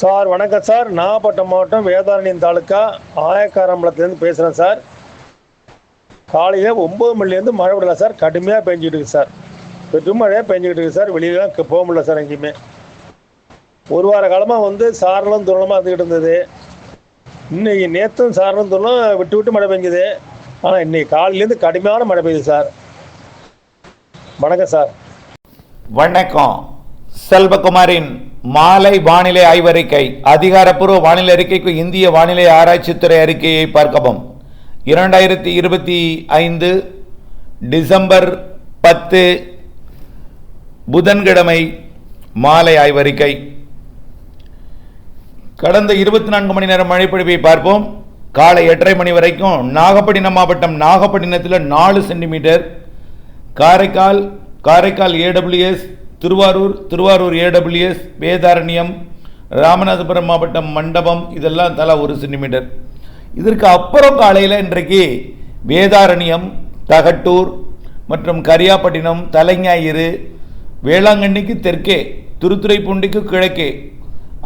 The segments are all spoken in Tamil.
சார் வணக்கம் சார். நாகப்பட்டினம் மாவட்டம் வேதாரண்யம் தாலுக்கா ஆயக்காரம்பலத்துலேருந்து பேசுகிறேன் சார். காலையில் ஒம்பது மணிலேருந்து மழை விடல சார். கடுமையாக பெஞ்சிக்கிட்டு இருக்கு சார். பெரும் மழையாக பெஞ்சிக்கிட்டு இருக்கு சார். வெளியிலாம் போக முடியல சார் எங்கேயுமே. ஒரு வார காலமாக வந்து சாரலும் துரளமாக வந்துக்கிட்டு இருந்தது. இன்னைக்கு நேற்றும் சாரலும் துரலும் விட்டு விட்டு மழை பெஞ்சுது. ஆனால் இன்னைக்கு காலையிலேருந்து கடுமையான மழை பெய்யுது சார். வணக்கம் சார். வணக்கம். செல்வகுமாரின் மாலை வானிலை ஆய்வறிக்கை. அதிகாரப்பூர்வ வானிலை அறிக்கைக்கு இந்திய வானிலை ஆராய்ச்சித்துறை அறிக்கையை பார்க்கவும். இரண்டாயிரத்தி இருபத்தி ஐந்து டிசம்பர் பத்து புதன்கிழமை மாலை ஆய்வறிக்கை. கடந்த இருபத்தி நான்கு மணி நேரம் மழைப்பொழிவை பார்ப்போம். காலை எட்டரை மணி வரைக்கும் நாகப்பட்டினம் மாவட்டம் நாகப்பட்டினத்தில் நாலு centimetre. Karaikal Karaikal AWS Thiruvarur Thiruvarur AWS Vedaranyam Ramanathapuram மாவட்டம் மண்டபம் இதெல்லாம் தலா ஒரு சென்டிமீட்டர். இதற்கு அப்புறம் காலையில் இன்றைக்கு வேதாரண்யம் தகட்டூர் மற்றும் கரியாப்பட்டினம் தலைஞாயிறு வேளாங்கண்ணிக்கு தெற்கே திருத்துறைப்பூண்டிக்கு கிழக்கே.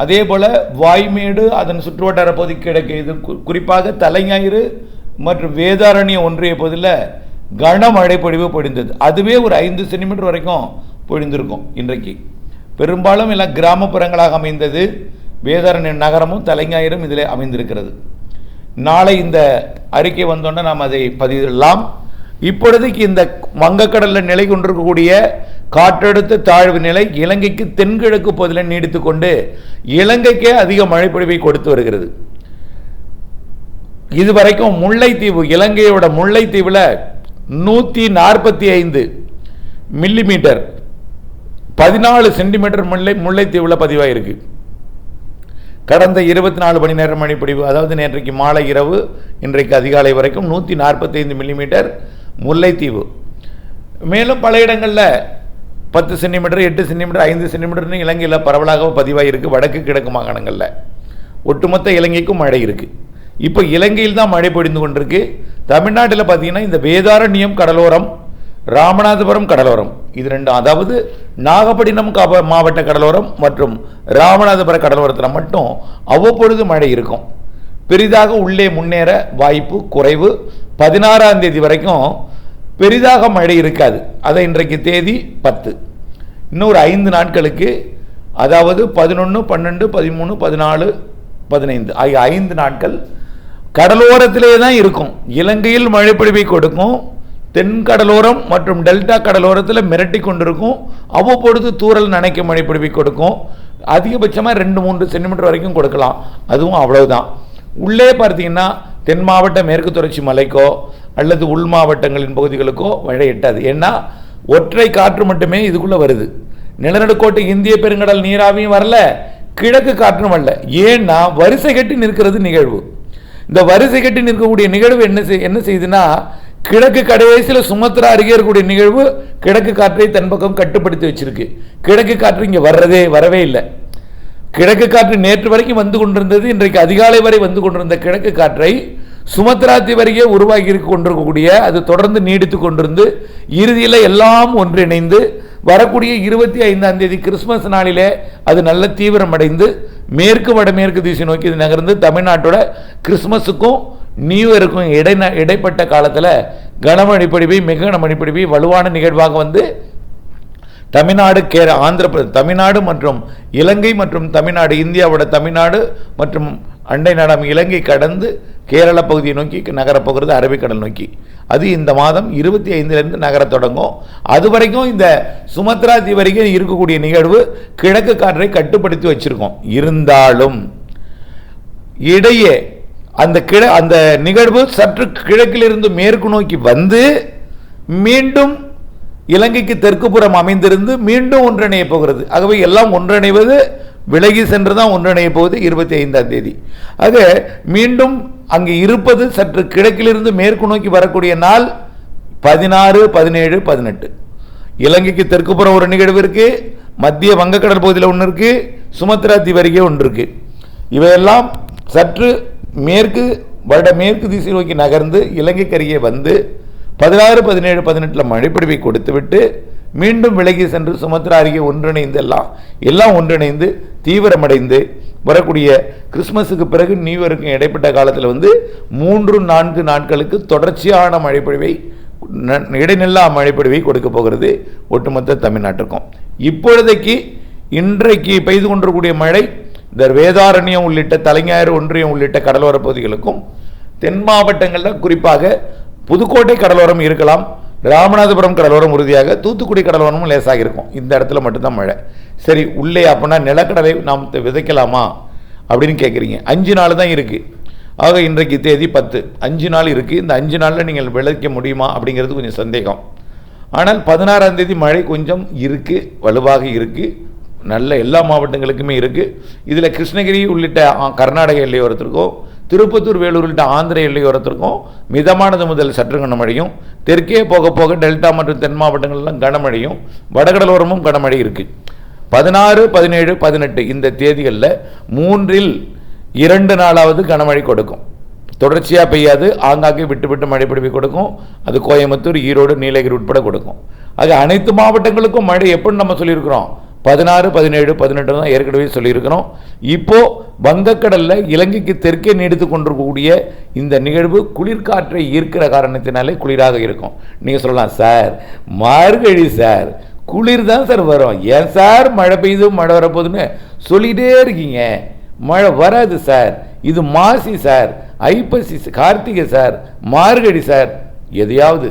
அதே போல் வாய்மேடு அதன் சுற்றுவட்டார பகுதிக்கு கிழக்கே. இது குறிப்பாக தலைஞாயிறு மற்றும் வேதாரண்ய ஒன்றிய பகுதியில் கனமழை பொழிவு பொழிந்தது. அதுவே ஒரு ஐந்து சென்டிமீட்டர் வரைக்கும் பொழிந்திருக்கும் இன்றைக்கு. பெரும்பாலும் எல்லாம் கிராமப்புறங்களாக அமைந்தது வேதாரண்ய நகரமும் தலைஞாயிரும் இதில் அமைந்திருக்கிறது. நாளை இந்த அறிக்கை வந்தோன்னே நாம் அதை பதிவிடலாம். இப்பொழுதுக்கு இந்த வங்கக்கடலில் நிலை கொண்டிருக்கக்கூடிய காற்றழுத்த தாழ்வு நிலை இலங்கைக்கு தென்கிழக்கு பகுதியில் நீடித்து கொண்டு இலங்கைக்கே அதிக மழைப்பொழிவை கொடுத்து வருகிறது. இதுவரைக்கும் முல்லைத்தீவு இலங்கையோட முல்லைத்தீவில் நூற்றி நாற்பத்தி ஐந்து மில்லிமீட்டர் பதினாலு சென்டிமீட்டர் முல்லை முல்லைத்தீவில் பதிவாயிருக்கு. கடந்த இருபத்தி நாலு மணி நேரம் மணிப்பிடிவு அதாவது நேற்றைக்கு மாலை இரவு இன்றைக்கு அதிகாலை வரைக்கும் நூற்றி நாற்பத்தைந்து மில்லிமீட்டர் முல்லைத்தீவு. மேலும் பல இடங்களில் பத்து சென்டிமீட்டர் எட்டு சென்டிமீட்டர் ஐந்து சென்டிமீட்டர்னு இலங்கையில் பரவலாக பதிவாயிருக்கு வடக்கு கிழக்கு மாகாணங்களில். ஒட்டுமொத்த இலங்கைக்கும் மழை இருக்குது இப்போ இலங்கையில் தான் மழை பொழிந்து கொண்டிருக்கு. தமிழ்நாட்டில் பார்த்தீங்கன்னா இந்த வேதாரண்யம் கடலோரம் ராமநாதபுரம் கடலோரம். இது ரெண்டும் அதாவது நாகப்பட்டினம் காப- மாவட்ட கடலோரம் மற்றும் ராமநாதபுரம் கடலோரத்தில் மட்டும் அவ்வப்பொழுது மழை இருக்கும். பெரிதாக உள்ளே முன்னேற வாய்ப்பு குறைவு. பதினாறாம் தேதி வரைக்கும் பெரிதாக மழை இருக்காது. அதை இன்றைக்கு தேதி பத்து. இன்னொரு ஐந்து நாட்களுக்கு அதாவது பதினொன்று பன்னெண்டு பதிமூணு பதினாலு பதினைந்து ஆகிய ஐந்து நாட்கள் கடலோரத்திலே தான் இருக்கும். இலங்கையில் மழைப்பொழிவை கொடுக்கும். தென் கடலோரம் மற்றும் டெல்டா கடலோரத்தில் மிரட்டி கொண்டிருக்கும் அவ்வப்பொழுது தூரல் நனைக்கும் மழை பிடிப்பி கொடுக்கும். அதிகபட்சமாக ரெண்டு மூன்று சென்டிமீட்டர் வரைக்கும் கொடுக்கலாம். அதுவும் அவ்வளவுதான். உள்ளே பார்த்தீங்கன்னா தென் மாவட்ட மேற்கு தொடர்ச்சி மலைக்கோ அல்லது உள் மாவட்டங்களின் பகுதிகளுக்கோ மழை எட்டாது. ஏன்னா ஒற்றை காற்று மட்டுமே இதுக்குள்ளே வருது. நிலநடுக்கோட்டை இந்திய பெருங்கடல் நீராவியும் வரல கிழக்கு காற்றும் வரல. ஏன்னா வரிசை கட்டி நிற்கிறது நிகழ்வு. இந்த வரிசை கட்டி நிற்கக்கூடிய நிகழ்வு என்ன என்ன செய்யுதுன்னா கிழக்கு கடைசியில் சுமத்ரா அருகே இருக்கக்கூடிய நிகழ்வு கிழக்கு காற்றை தன் பக்கம் கட்டுப்படுத்தி வச்சிருக்கு. கிழக்கு காற்று இங்கே வர்றதே வரவே இல்லை. கிழக்கு காற்று நேற்று வரைக்கும் வந்து கொண்டிருந்தது இன்றைக்கு அதிகாலை வரை வந்து கொண்டிருந்த கிழக்கு காற்றை சுமத்ரா தீவரையே உருவாகி இருக்க கொண்டிருக்கக்கூடிய அது தொடர்ந்து நீடித்து கொண்டிருந்து இறுதியில் எல்லாம் ஒன்றிணைந்து வரக்கூடிய இருபத்தி ஐந்தாம் தேதி கிறிஸ்மஸ் நாளிலே அது நல்ல தீவிரமடைந்து மேற்கு வடமேற்கு திசை நோக்கி இது நகர்ந்து தமிழ்நாட்டோட கிறிஸ்மஸுக்கும் நியூ இயருக்கும் இடை இடைப்பட்ட காலத்தில் கனமழை பொழிவை மிக கனமழை பொழிவை வலுவான நிகழ்வாக வந்து தமிழ்நாடு கேர ஆந்திர தமிழ்நாடு மற்றும் இலங்கை மற்றும் தமிழ்நாடு இந்தியாவோட தமிழ்நாடு மற்றும் அண்டை நாடாம் இலங்கை கடந்து கேரள பகுதியை நோக்கி நகரப்போகிறது அரபிக்கடல் நோக்கி. அது இந்த மாதம் இருபத்தி ஐந்துலேருந்து நகரத் தொடங்கும். அது வரைக்கும் இந்த சுமத்ரா தீ வரைக்கும் இருக்கக்கூடிய நிகழ்வு கிழக்கு காற்றை கட்டுப்படுத்தி வச்சிருக்கோம். இருந்தாலும் இடையே அந்த கிழ அந்த நிகழ்வு சற்று கிழக்கிலிருந்து மேற்கு நோக்கி வந்து மீண்டும் இலங்கைக்கு தெற்கு புறம் அமைந்திருந்து மீண்டும் ஒன்றிணைய போகிறது. ஆகவே எல்லாம் ஒன்றிணைவது விலகி சென்று தான் ஒன்றிணைய போகுது இருபத்தி ஐந்தாம் தேதி. ஆக மீண்டும் அங்கே இருப்பது சற்று கிழக்கிலிருந்து மேற்கு நோக்கி வரக்கூடிய நாள் பதினாறு பதினேழு பதினெட்டு. இலங்கைக்கு தெற்கு புறம் ஒரு நிகழ்வு இருக்கு மத்திய வங்கக்கடல் பகுதியில் ஒன்று இருக்கு சுமத்ரா தீவு ஒன்று இருக்கு. இவையெல்லாம் சற்று மேற்கு வட மேற்கு திசை நோக்கி நகர்ந்து இலங்கைக்கு அருகே வந்து பதினாறு பதினேழு பதினெட்டில் மழைப்பிடிவை கொடுத்துவிட்டு மீண்டும் விலகி சென்று சுமத்ரா அருகே ஒன்றிணைந்து எல்லாம் எல்லாம் ஒன்றிணைந்து தீவிரமடைந்து வரக்கூடிய கிறிஸ்மஸுக்கு பிறகு நியூ இயருக்கு இடைப்பட்ட காலத்தில் வந்து மூன்று நான்கு நாட்களுக்கு தொடர்ச்சியான மழைப்பொழிவை ந- இடைநில்லா மழைப்பொழிவை கொடுக்க போகிறது ஒட்டுமொத்த தமிழ்நாட்டிற்கும் இப்பொழுதைக்கு இன்றைக்கு பெய்து கொண்டிருக்கக்கூடிய மழை இந்த வேதாரண்யம் உள்ளிட்ட தலைஞாயிறு ஒன்றியம் உள்ளிட்ட கடலோர பகுதிகளுக்கும் தென் மாவட்டங்களில் குறிப்பாக புதுக்கோட்டை கடலோரம் இருக்கலாம் ராமநாதபுரம் கடலோரம் உறுதியாக தூத்துக்குடி கடலோரமும் லேசாக இருக்கும். இந்த இடத்துல மட்டும்தான் மழை. சரி உள்ளே அப்படின்னா நிலக்கடலை நாம் விதைக்கலாமா? அப்படின்னு கேட்குறீங்க அஞ்சு நாள் தான் இருக்குது ஆக இன்றைக்கு தேதி பத்து. அஞ்சு நாள் இருக்குது இந்த அஞ்சு நாளில் நீங்கள் விளைவிக்க முடியுமா? அப்படிங்கிறது கொஞ்சம் சந்தேகம். ஆனால் பதினாறாம் தேதி மழை கொஞ்சம் இருக்குது வலுவாக இருக்குது நல்ல எல்லா மாவட்டங்களுக்குமே இருக்குது இதில் கிருஷ்ணகிரி உள்ளிட்ட கர்நாடக எல்லையோரத்திற்கும் திருப்பத்தூர் வேலூர் உள்ளிட்ட ஆந்திர எல்லையோரத்திற்கும் மிதமானது முதல் சற்று கனமழையும் தெற்கே போக போக டெல்டா மற்றும் தென் மாவட்டங்கள்லாம் கனமழையும் வடகடலோரமும் கனமழை இருக்குது பதினாறு பதினேழு பதினெட்டு இந்த தேதிகளில் மூன்றில் இரண்டு நாளாவது கனமழை கொடுக்கும். தொடர்ச்சியாக பெய்யாது ஆங்காங்கே விட்டு விட்டு மழை பிடிப்பி கொடுக்கும். அது கோயம்புத்தூர் ஈரோடு நீலகிரி உட்பட கொடுக்கும். ஆக அனைத்து மாவட்டங்களுக்கும் மழை எப்படின்னு நம்ம சொல்லியிருக்கிறோம். பதினாறு பதினேழு பதினெட்டு தான் ஏற்கனவே சொல்லியிருக்கிறோம். இப்போது வங்கக்கடலில் இலங்கைக்கு தெற்கே நீடித்து கொண்டிருக்கக்கூடிய இந்த நிகழ்வு குளிர்காற்றை ஈர்க்கிற காரணத்தினாலே குளிராக இருக்கும். நீங்கள் சொல்லலாம் சார் மார்கழி சார் குளிர் தான் சார் வரும். ஏன் சார் மழை பெய்யுது மழை வரப்போகுதுன்னு சொல்லிகிட்டே இருக்கீங்க. மழை வராது சார். இது Masi sir. Aippasi Karthigai sir. Margazhi sir. எதையாவது.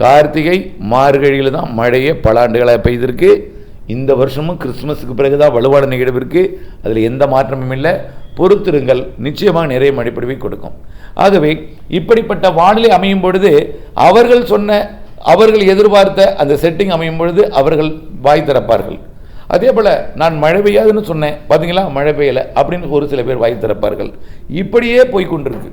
கார்த்திகை மார்கழியில் தான் மழையே பல ஆண்டுகளாக பெய்திருக்கு. இந்த வருஷமும் கிறிஸ்துமஸுக்கு பிறகு தான் வலுவான நிகழ்வு அதில் எந்த மாற்றமும் இல்லை. பொறுத்திருங்கள். நிச்சயமாக நிறைய மழைப்பொழிவை கொடுக்கும். ஆகவே இப்படிப்பட்ட வானிலை அமையும் பொழுது அவர்கள் சொன்ன அவர்கள் எதிர்பார்த்த அந்த செட்டிங் அமையும் பொழுது அவர்கள் வாய் திறப்பார்கள். அதே போல் நான் மழை பெய்யாதுன்னு சொன்னேன். பார்த்தீங்களா மழை பெய்யலை அப்படின்னு ஒரு சில பேர் வாய் திறப்பார்கள். இப்படியே போய்கொண்டிருக்கு.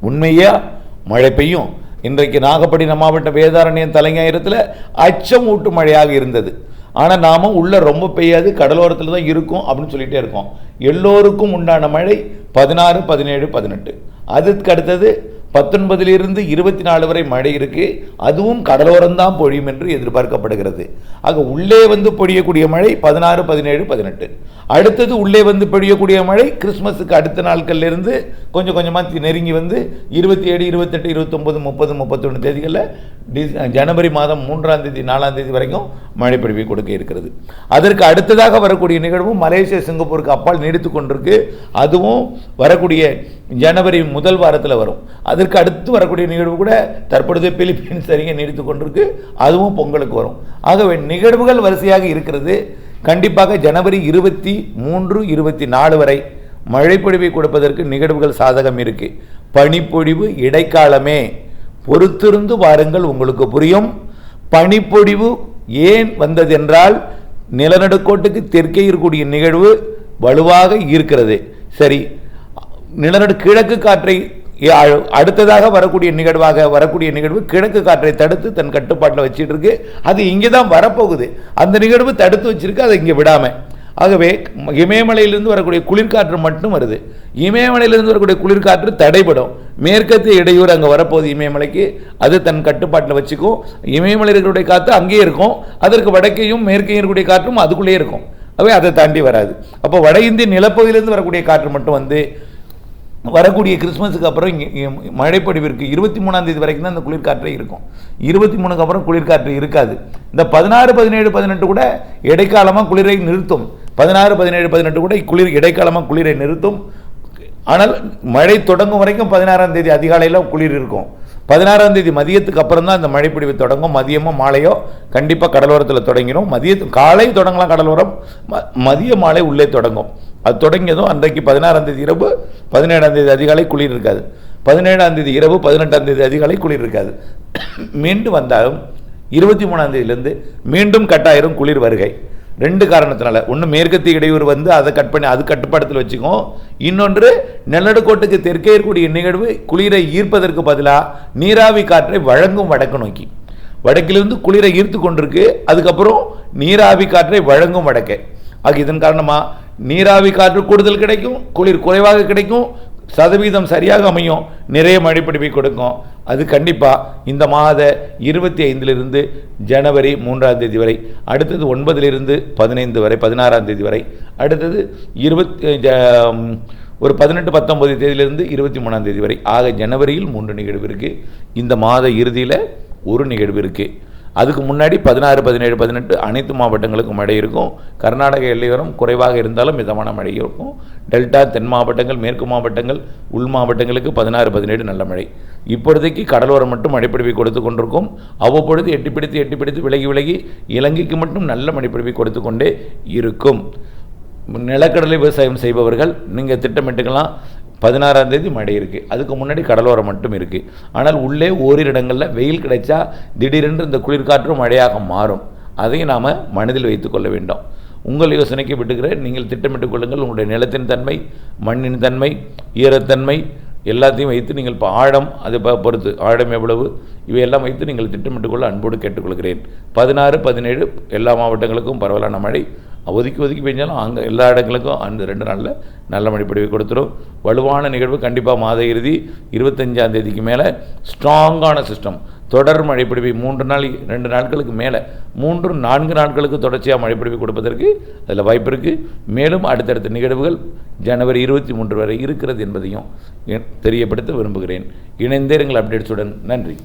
உண்மையாக உண்மையா? மழை பெய்யும். இன்றைக்கு நாகப்பட்டினம் மாவட்ட வேதாரண்யம் தலைஞாயிரத்தில் அச்சம் ஊட்டு மழையாக இருந்தது. ஆனால் நாம் உள்ளே ரொம்ப பெய்யாது கடலோரத்தில் தான் இருக்கும் அப்படின்னு சொல்லிகிட்டே இருக்கோம். எல்லோருக்கும் உண்டான மழை பதினாறு பதினேழு பதினெட்டு. அதுக்கு அடுத்தது பத்தொன்பதிலிருந்து இருபத்தி நாலு வரை மழை இருக்குது அதுவும் கடலோரம்தான் பொழியும் என்று எதிர்பார்க்கப்படுகிறது. ஆக உள்ளே வந்து பொழியக்கூடிய மழை பதினாறு பதினேழு பதினெட்டு. அடுத்தது உள்ளே வந்து பொழியக்கூடிய மழை கிறிஸ்மஸுக்கு அடுத்த நாட்கள்லேருந்து கொஞ்சம் கொஞ்சமாக நெருங்கி வந்து இருபத்தி ஏழு இருபத்தெட்டு இருபத்தொம்பது முப்பது முப்பத்தொன்று தேதிகளில் டிஸ் ஜனவரி மாதம் மூன்றாம் தேதி நாலாம் தேதி வரைக்கும் மழை பொழிவை கொடுக்க இருக்கிறது. அதற்கு அடுத்ததாக வரக்கூடிய நிகழ்வும் மலேசியா சிங்கப்பூருக்கு அப்பால் நீடித்து கொண்டிருக்கு. அதுவும் வரக்கூடிய ஜனவரி முதல் வாரத்தில் வரும். அதற்கு அடுத்து வரக்கூடிய நிகழ்வு கூட தற்பொழுது பிலிப்பீன்ஸ் அருகே நீடித்து கொண்டிருக்கு. அதுவும் பொங்கலுக்கு வரும். ஆகவே நிகழ்வுகள் வரிசையாக இருக்கிறது. கண்டிப்பாக ஜனவரி இருபத்தி மூன்று இருபத்தி நாலு வரை மழைப்பொழிவை கொடுப்பதற்கு நிகழ்வுகள் சாதகம் இருக்கு. பனிப்பொழிவு இடைக்காலமே. பொறுத்திருந்து வாருங்கள் உங்களுக்கு புரியும். பனிப்பொழிவு ஏன் வந்ததென்றால் நிலநடுக்கோட்டுக்கு தெற்கே இருக்கக்கூடிய நிகழ்வு வலுவாக இருக்கிறது. சரி நிலநடு கிழக்கு காற்றை அ- அடுத்ததாக வரக்கூடிய நிகழ்வாக வரக்கூடிய நிகழ்வு கிழக்கு காற்றை தடுத்து தன் கட்டுப்பாட்டில் வச்சுட்டு இருக்கு அது இங்கே தான் வரப்போகுது. அந்த நிகழ்வு தடுத்து வச்சிருக்கு அதை இங்கே விடாமல் ஆகவே இமயமலையிலிருந்து வரக்கூடிய குளிர்காற்று மட்டும் வருது. இமயமலையிலிருந்து வரக்கூடிய குளிர்காற்று தடைபடும். மேற்கத்திய இடையூறு அங்கே வரப்போகுது இமயமலைக்கு. அது தன் கட்டுப்பாட்டில் வச்சுக்கும். இமயமலையில் இருக்கக்கூடிய காற்று அங்கேயே இருக்கும். அதற்கு வடக்கையும் மேற்கையும் இருக்கக்கூடிய காற்றும் அதுக்குள்ளேயே இருக்கும். அவை அதை தாண்டி வராது. அப்போ வட இந்திய நிலப்பகுதியிலிருந்து வரக்கூடிய காற்று மட்டும் வந்து வரக்கூடிய கிறிஸ்மஸுக்கு அப்புறம் இங்கே இருபத்தி மூணாம் தேதி வரைக்கும் தான் இந்த குளிர்காற்றே இருக்கும். இருபத்தி மூணுக்கு அப்புறம் குளிர்காற்று இருக்காது. இந்த பதினாறு பதினேழு பதினெட்டு கூட இடைக்காலமாக குளிரை நிறுத்தும். பதினாறு பதினேழு பதினெட்டு கூட குளிர் இடைக்காலமாக குளிரை நிறுத்தும். ஆனால் மழை தொடங்கும் வரைக்கும் பதினாறாம் தேதி அதிகாலையில் குளிர் இருக்கும். பதினாறாம் தேதி மதியத்துக்கு அப்புறம் தான் அந்த மழைப்பிடிவு தொடங்கும். மதியமோ மாலையோ கண்டிப்பாக கடலோரத்தில் தொடங்கிடும் மதியத்து காலை தொடங்கலாம் கடலோரம். ம- மதிய மாலை உள்ளே தொடங்கும். அது தொடங்கியதும் அன்றைக்கு பதினாறாம் தேதி இரவு பதினேழாம் தேதி அதிகாலை குளிர் இருக்காது. பதினேழாம் தேதி இரவு பதினெட்டாம் தேதி அதிகாலை குளிர் இருக்காது. மீண்டும் வந்தாலும் இருபத்தி மூணாம் தேதியிலேருந்து மீண்டும் கட்டாயிரும் குளிர் வருகை. ரெண்டு காரணத்தினால. ஒன்று மேற்கத்திய இடையூறு வந்து அதை கட் பண்ணி அது கட்டுப்பாடத்தில் வச்சுக்கும் இன்னொன்று நிலநடுக்கோட்டுக்கு தெற்கே இருக்கக்கூடிய நிகழ்வு குளிரை ஈர்ப்பதற்கு பதிலாக நீராவி காற்றை வழங்கும் வடக்கு நோக்கி. வடக்கிலிருந்து குளிரை ஈர்த்து கொண்டிருக்கு. அதுக்கப்புறம் நீராவி காற்றை வழங்கும் வடக்கே. ஆக இதன் காரணமாக நீராவி காற்று கூடுதல் கிடைக்கும் குளிர் குறைவாக கிடைக்கும் சதவீதம் சரியாக அமையும் நிறைய மழைப்பிடிப்பை கொடுக்கும். அது கண்டிப்பாக இந்த மாத இருபத்தி ஐந்திலிருந்து ஜனவரி மூன்றாம் தேதி வரை அடுத்தது ஒன்பதிலிருந்து பதினைந்து வரை பதினாறாம் தேதி வரை அடுத்தது இருபத்தி ஜ- ஒரு பதினெட்டு பத்தொம்பது தேதியிலிருந்து இருபத்தி மூணாம் தேதி வரை. ஆக ஜனவரியில் மூன்று நிகழ்வு இருக்குது இந்த மாத இறுதியில் ஒரு நிகழ்வு இருக்குது அதுக்கு முன்னாடி பதினாறு பதினேழு பதினெட்டு அனைத்து மாவட்டங்களுக்கும் மழை இருக்கும். கர்நாடக எல்லையோரம் குறைவாக இருந்தாலும் மிதமான மழை இருக்கும். டெல்டா தென் மாவட்டங்கள் மேற்கு மாவட்டங்கள் உள் மாவட்டங்களுக்கு பதினாறு பதினேழு நல்ல மழை. இப்பொழுதைக்கு கடலோரம் மட்டும் மழைப்பிடிவை கொடுத்து கொண்டிருக்கும். அவ்வப்பொழுது எட்டிப்பிடித்து பிடித்து எட்டி பிடித்து விலகி விலகி இலங்கைக்கு மட்டும் நல்ல மழைப்பிடிவை கொடுத்து கொண்டே இருக்கும். நிலக்கடலை விவசாயம் செய்பவர்கள் நீங்கள் திட்டமிட்டுக்கலாம். பதினாறாம் தேதி மழை இருக்குது அதுக்கு முன்னாடி கடலோரம் மட்டும் இருக்குது ஆனால் உள்ளே ஓரிரு இடங்களில் வெயில் கிடைச்சா திடீரென்று இந்த குளிர்காற்றும் மழையாக மாறும். அதையும் நாம் மனதில் வைத்துக்கொள்ள வேண்டும். உங்கள் யோசனைக்கு விட்டுக்கிறேன். நீங்கள் திட்டமிட்டுக் கொள்ளுங்கள். உங்களுடைய நிலத்தின் தன்மை மண்ணின் தன்மை ஈரத்தன்மை எல்லாத்தையும் வைத்து நீங்கள் இப்போ ஆழம் அது பொறுத்து ஆழம் எவ்வளவு இவையெல்லாம் வைத்து நீங்கள் திட்டமிட்டுக்கொள்ள அன்போடு கேட்டுக்கொள்கிறேன். பதினாறு பதினேழு எல்லா மாவட்டங்களுக்கும் பரவலான மழை. ஒதுக்கி ஒதுக்கி பெஞ்சாலும் அங்கே எல்லா இடங்களுக்கும் அந்த ரெண்டு நாளில் நல்ல மழை கொடுத்துரும். வலுவான நிகழ்வு கண்டிப்பாக மாத இறுதி இருபத்தஞ்சாம் தேதிக்கு மேலே ஸ்ட்ராங்கான சிஸ்டம். தொடர் மழைப்பிடிவை மூன்று நாள் ரெண்டு நாட்களுக்கு மேலே மூன்று நான்கு நாட்களுக்கு தொடர்ச்சியாக மழைப்பிடிவை கொடுப்பதற்கு அதில் வாய்ப்பு இருக்குது மேலும் அடுத்தடுத்த நிகழ்வுகள் ஜனவரி இருபத்தி மூன்று வரை இருக்கிறது என்பதையும் தெரியப்படுத்த விரும்புகிறேன். இணைந்தேருங்கள் அப்டேட்ஸுடன் நன்றி.